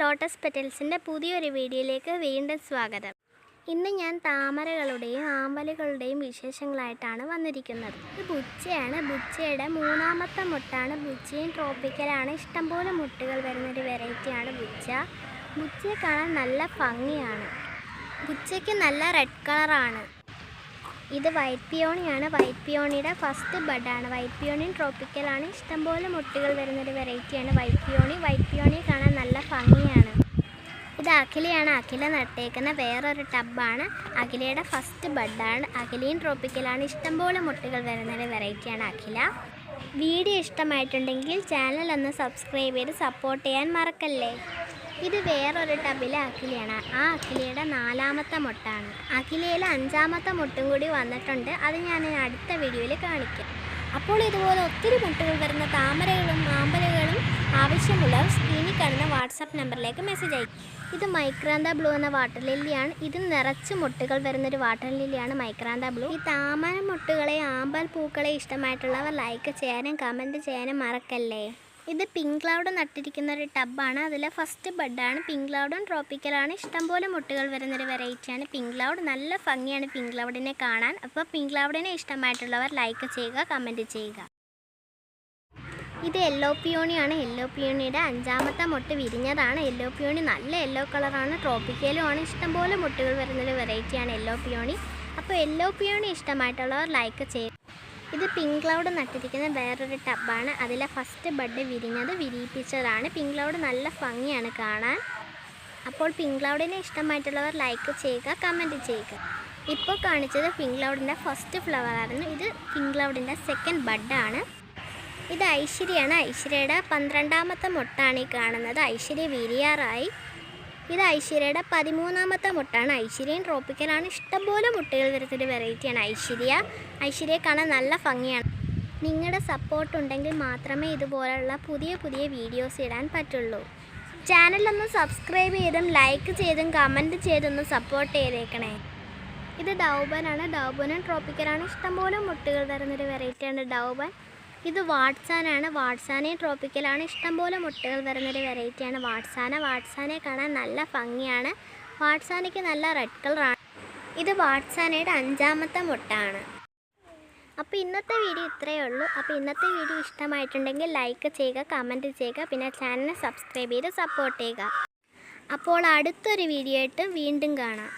Lotus പെറ്റൽസിന്റെ പുതിയൊരു വീഡിയോയിലേക്ക് വീണ്ടും സ്വാഗതം. ഇന്ന് ഞാൻ താമരകളുടെയും ആമ്പലുകളുടെയും വിശേഷങ്ങളായിട്ടാണ് വന്നിരിക്കുന്നത്. ഇത് ബുച്ചയാണ്. ബുച്ചയുടെ മൂന്നാമത്തെ മുട്ടാണ്. ബുച്ചയും ട്രോപ്പിക്കലാണ് ഇഷ്ടംപോലെ മുട്ടുകൾ വരുന്നൊരു വെറൈറ്റിയാണ് ബുച്ച. ബുച്ചയെ കാണാൻ നല്ല ഭംഗിയാണ്. ബുച്ചയ്ക്ക് നല്ല റെഡ് കളറാണ് ഇത് വൈറ്റ് പിയോണിയാണ്. വൈറ്റ് പിയോണിയുടെ ഫസ്റ്റ് ബഡാണ് വൈറ്റ് പിയോണി ട്രോപ്പിക്കലാണ് ഇഷ്ടംപോലെ മുട്ടുകൾ വരുന്നൊരു വെറൈറ്റിയാണ് വൈറ്റ് പിയോണി. വൈറ്റ് പിയോണി കാണാൻ നല്ല ഭംഗിയാണ്. ഇത് അഖിലയാണ്. അഖില നട്ടേക്കുന്ന വേറൊരു ടബാണ് അഖിലയുടെ ഫസ്റ്റ് ബഡാണ് അഖിലയും ട്രോപ്പിക്കലാണ് ഇഷ്ടംപോലെ മുട്ടുകൾ വരുന്നൊരു വെറൈറ്റിയാണ് അഖില. വീഡിയോ ഇഷ്ടമായിട്ടുണ്ടെങ്കിൽ ചാനൽ ഒന്ന് സബ്സ്ക്രൈബ് ചെയ്ത് സപ്പോർട്ട് ചെയ്യാൻ മറക്കല്ലേ? ഇത് വേറൊരു ടബിലെ അഖിലയാണ്. ആ അഖിലയുടെ നാലാമത്തെ മുട്ടാണ്. അഖിലയിൽ അഞ്ചാമത്തെ മുട്ടും കൂടി വന്നിട്ടുണ്ട്. അത് ഞാൻ അടുത്ത വീഡിയോയിൽ കാണിക്കാം. അപ്പോൾ ഇതുപോലെ ഒത്തിരി മുട്ടുകൾ വരുന്ന താമരകളും ആമ്പലുകളും ആവശ്യമുള്ളവർ സ്ക്രീനിൽ കാണുന്ന വാട്സാപ്പ് നമ്പറിലേക്ക് മെസ്സേജ് അയക്കും ഇത് മൈക്രാന്ത ബ്ലൂ എന്ന വാട്ടർ ലില്ലിയാണ് ഇത് നിറച്ച് മുട്ടുകൾ വരുന്നൊരു വാട്ടർ ലില്ലിയാണ് മൈക്രാന്ത ബ്ലൂ. ഈ താമര മുട്ടുകളെ ആമ്പൽ പൂക്കളെ ഇഷ്ടമായിട്ടുള്ളവർ ലൈക്ക് ചെയ്യാനും കമന്റ് ചെയ്യാനും മറക്കല്ലേ? ഇത് പിങ്ക് ക്ലൗഡ് നട്ടിരിക്കുന്ന ഒരു ടബാണ് അതിലെ ഫസ്റ്റ് ബഡാണ് പിങ്ക് ക്ലൗഡും ട്രോപ്പിക്കലാണ് ഇഷ്ടംപോലെ മുട്ടുകൾ വരുന്നൊരു വെറൈറ്റിയാണ് പിങ്ക് ക്ലൗഡ് നല്ല ഭംഗിയാണ് പിങ്ക് ക്ലൗഡിനെ കാണാൻ. അപ്പോൾ പിങ്ക് ക്ലൗഡിനെ ഇഷ്ടമായിട്ടുള്ളവർ ലൈക്ക് ചെയ്യുക കമന്റ് ചെയ്യുക. ഇത് യെല്ലോ പിയോണിയാണ് യെല്ലോ പിയോണിയുടെ അഞ്ചാമത്തെ മുട്ട് വിരിഞ്ഞതാണ്. യെല്ലോ പിയോണി നല്ല യെല്ലോ കളറാണ് ട്രോപ്പിക്കലും ആണ്. ഇഷ്ടംപോലെ മുട്ടുകൾ വരുന്നൊരു വെറൈറ്റിയാണ് യെല്ലോ പിയോണി അപ്പോൾ യെല്ലോ പിയോണി ഇഷ്ടമായിട്ടുള്ളവർ ലൈക്ക് ചെയ്യുക. ഇത് പിങ്ക് ക്ലൗഡ് നട്ടിരിക്കുന്ന വേറൊരു ടബാണ്. അതിലെ ഫസ്റ്റ് ബഡ് വിരിഞ്ഞത് വിരിയിപ്പിച്ചതാണ്. പിങ്ക് ക്ലൗഡ് നല്ല ഭംഗിയാണ് കാണാൻ. അപ്പോൾ പിങ്ക് ക്ലൗഡിനെ ഇഷ്ടമായിട്ടുള്ളവർ ലൈക്ക് ചെയ്യുക കമന്റ് ചെയ്യുക. ഇപ്പോൾ കാണിച്ചത് പിങ്ക് ക്ലൗഡിന്റെ ഫസ്റ്റ് ഫ്ലവർ ആയിരുന്നു. ഇത് പിങ്ക് ക്ലൗഡിന്റെ സെക്കൻഡ് ബഡാണ് ഇത് ഐശ്വര്യയാണ്. ഐശ്വര്യയുടെ പന്ത്രണ്ടാമത്തെ മുട്ടാണ് ഈ കാണുന്നത്. ഐശ്വര്യ വിരിയാറായി. ഇത് ഐശ്വര്യയുടെ പതിമൂന്നാമത്തെ മുട്ടാണ്. ഐശ്വര്യയും ട്രോപ്പിക്കലാണ് ഇഷ്ടംപോലെ മുട്ടുകൾ വരുന്നൊരു വെറൈറ്റിയാണ് ഐശ്വര്യ. ഐശ്വര്യയെ കാണാൻ നല്ല ഭംഗിയാണ്. നിങ്ങളുടെ സപ്പോർട്ട് ഉണ്ടെങ്കിൽ മാത്രമേ ഇതുപോലുള്ള പുതിയ പുതിയ വീഡിയോസ് ഇടാൻ പറ്റുള്ളൂ. ചാനലൊന്ന് സബ്സ്ക്രൈബ് ചെയ്തും ലൈക്ക് ചെയ്തും കമന്റ് ചെയ്തൊന്ന് സപ്പോർട്ട് ചെയ്തേക്കണേ. ഇത് ഡൗബനാണ് ഡൗബനും ട്രോപ്പിക്കലാണ് ഇഷ്ടംപോലെ മുട്ടുകൾ തരുന്നൊരു വെറൈറ്റിയാണ് ഡൗബൻ ഇത് വാട്സാനാണ്. വാട്സാനയും ട്രോപ്പിക്കലാണ്. ഇഷ്ടംപോലെ മുട്ടകൾ വരുന്നൊരു വെറൈറ്റിയാണ്. വാട്സാന. വാട്സാനെ കാണാൻ നല്ല ഭംഗിയാണ്. വാട്സാനയ്ക്ക് നല്ല റെഡ് കളറാണ്. ഇത് വാട്സാനയുടെ അഞ്ചാമത്തെ മുട്ടാണ്. അപ്പോൾ ഇന്നത്തെ വീഡിയോ ഇത്രയേ ഉള്ളൂ. അപ്പോൾ ഇന്നത്തെ വീഡിയോ ഇഷ്ടമായിട്ടുണ്ടെങ്കിൽ ലൈക്ക് ചെയ്യുക കമന്റ് ചെയ്യുക പിന്നെ ചാനൽ സബ്സ്ക്രൈബ് ചെയ്ത് സപ്പോർട്ട് ചെയ്യുക. അപ്പോൾ അടുത്തൊരു വീഡിയോ ആയിട്ട് വീണ്ടും കാണാം.